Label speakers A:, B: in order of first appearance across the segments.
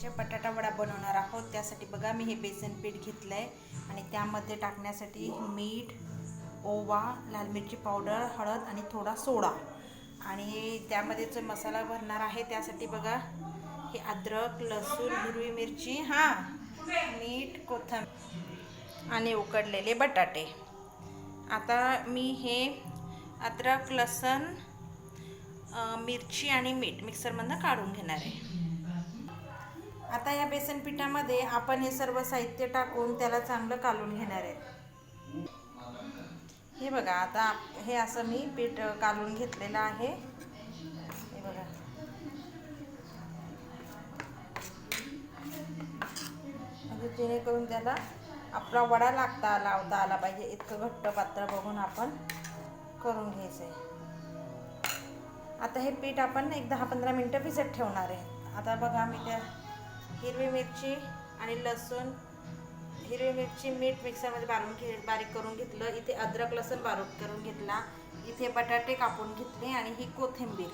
A: चे बटाटा वडा बनवणार आहोत. त्यासाठी बघा मी हे बेसन पीठ घेतलं आहे आणि त्यामध्ये टाकण्यासाठी मीठ ओवा लाल मिरची पावडर हळद आणि थोडा सोडा. आणि त्यामध्ये जो मसाला भरणार आहे त्यासाठी बघा हे अद्रक लसूण हिरवी मिरची हां मीठ कोथंबीर आणि उकडलेले बटाटे. आता मी हे अद्रक लसूण मिरची आणि मीठ मिक्सरमधनं काढून घेणार आहे. आता या बेसन पिठामध्ये आपण हे सर्व साहित्य टाकून त्याला चांगलं कालून घेणार आहे. हे बघा आता आप- हे असं मी पीठ कालून घेतलेलं आहे. हे बघा. म्हणजे जेणेकरून त्याला आपला वडा लागता लावता आला पाहिजे. इतकं घट्ट पात्र बघून आपण करून घ्यायचं आहे आता हे पीठ आपण एक दहा पंधरा मिनटं भिजत ठेवणार आहे. आता बघा मी त्या हिरवी मिरची आणि लसूण. हिरवी मिरची मीठ मिक्सरमध्ये बारून घे बारीक करून घेतलं. इथे अद्रक लसूण बारीक करून घेतला. इथे बटाटे कापून घेतले आणि ही कोथिंबीर.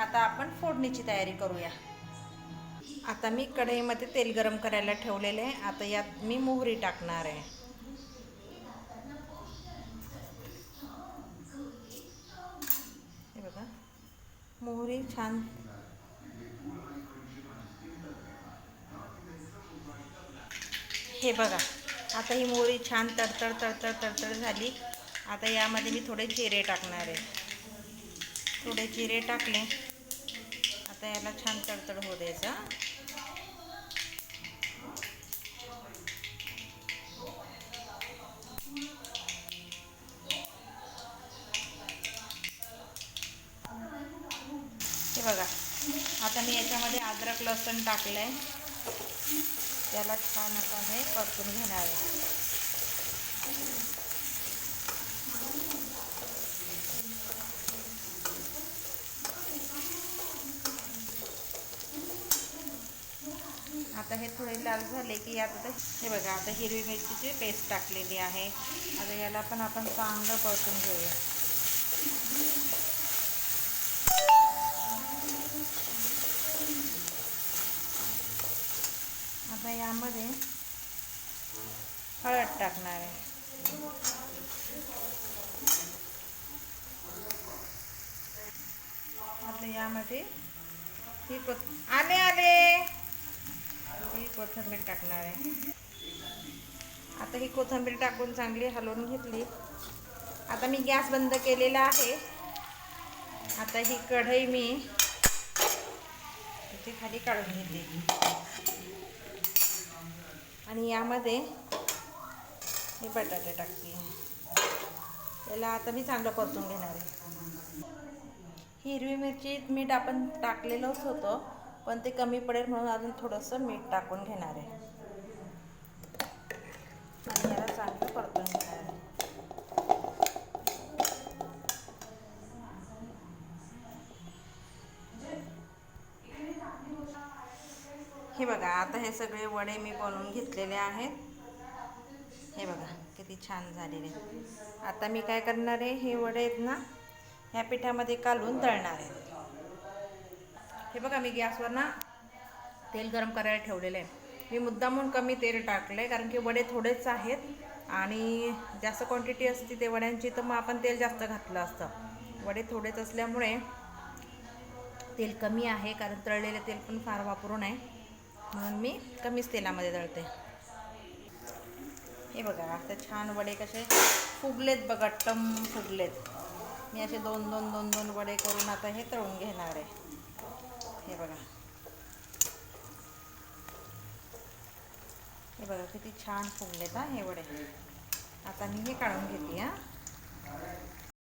A: आता आपण फोडणीची तयारी करूया. आता मी कढईमध्ये तेल गरम करायला ठेवलेले आहे. आता यात मी मोहरी टाकणार आहे. बघा. मोहरी छान हे बघा आता ही मोहरी छान तडतड तडतड तडतड झाली. आता यामध्ये मी थोडे जिरे टाकणार आहे. थोडे जिरे टाकले. आता याला छान तडतड होऊ द्यायचं. हे बघा आता मी याच्यामध्ये अद्रक लसूण टाकलं आहे त्याला छान असं हे परतून घेणार आहे. आता हे थोडे लाल झाले की आता हे बघा आता हिरवी मिरचीची पेस्ट टाकलेली आहे. आता याला पण आपण चांगलं परतून घेऊया. आता यामध्ये हळद टाकणार आहे. आता यामध्ये ही कोथ आले आले. ही कोथिंबीर टाकणार आहे. आता ही कोथिंबीर टाकून चांगली हलवून घेतली. आता मी गॅस बंद केलेला आहे. आता ही कढई मी इथे खाली काढून घेतली आणि यामध्ये मी बटाटे टाकते. याला आता मी चांगलं परतून घेणार आहे. हिरवी मिरची मीठ आपण टाकलेलंच होतं पण ते कमी पडेल म्हणून अजून थोडंसं मीठ टाकून घेणार आहे. बघा आता हे सगळे वडे मी बनवून घेतलेले आहेत. हे बघा किती छान झालेले. आता मी काय करणार आहे हे वडे आहेत ना ह्या पिठामध्ये कालून तळणार आहे. हे बघा मी गॅसवर ना तेल गरम करायला ठेवलेलं आहे. मी मुद्दामून कमी तेल टाकलं आहे कारण की वडे थोडेच आहेत आणि जास्त क्वांटिटी असते ते वड्यांची तर मग आपण तेल जास्त घातलं असतं. वडे थोडेच असल्यामुळे तेल कमी आहे कारण तळलेलं तेल पण फार वापरू नये. म्हणून मी कमीच तेलामध्ये दळते हे बघा आता छान वडे कसे फुगलेत बघा टम फुगलेत. मी असे दोन दोन दोन दोन वडे करून आता हे तळून घेणार आहे. हे बघा. हे बघा किती छान फुगलेत हा हे वडे. आता मी हे काढून घेते हा.